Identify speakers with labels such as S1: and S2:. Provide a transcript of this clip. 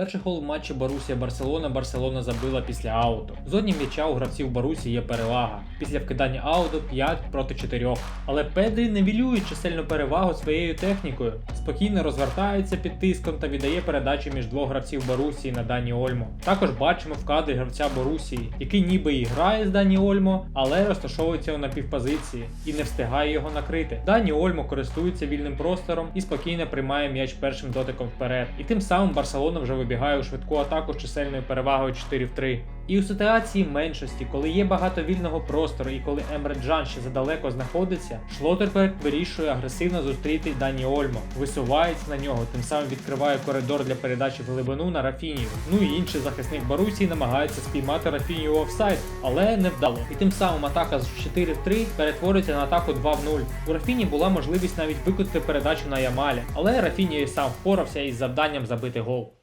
S1: Перший гол в матчі Борусія Барселона Барселона забила після ауту. Зодні м'яча у гравців Борусі є перевага. Після вкидання ауту 5 проти 4. Але Педрі невілює чисельну перевагу своєю технікою. Спокійно розвертається під тиском та віддає передачу між двох гравців Борусії на Дані Ольмо. Також бачимо в кадрі гравця Борусії, який ніби і грає з Дані Ольмо, але розташовується у напівпозиції і не встигає його накрити. Дані Ольмо користується вільним простором і спокійно приймає м'яч першим дотиком вперед. І тим самим Барселона вже вибігає у швидку атаку з чисельною перевагою 4 в 3. І у ситуації меншості, коли є багато вільного простору і коли Емре Джан ще задалеко знаходиться, Шлотерберг вирішує агресивно зустріти Дані Ольмо, висувається на нього, тим самим відкриває коридор для передачі в глибину на Рафінію. Ну і інший захисник Борусії намагається спіймати Рафінію офсайд, але не вдало. І тим самим атака з 4 в 3 перетворюється на атаку 2 в 0. У Рафіні була можливість навіть викотити передачу на Ямалі, але Рафіні і сам впорався із завданням забити гол.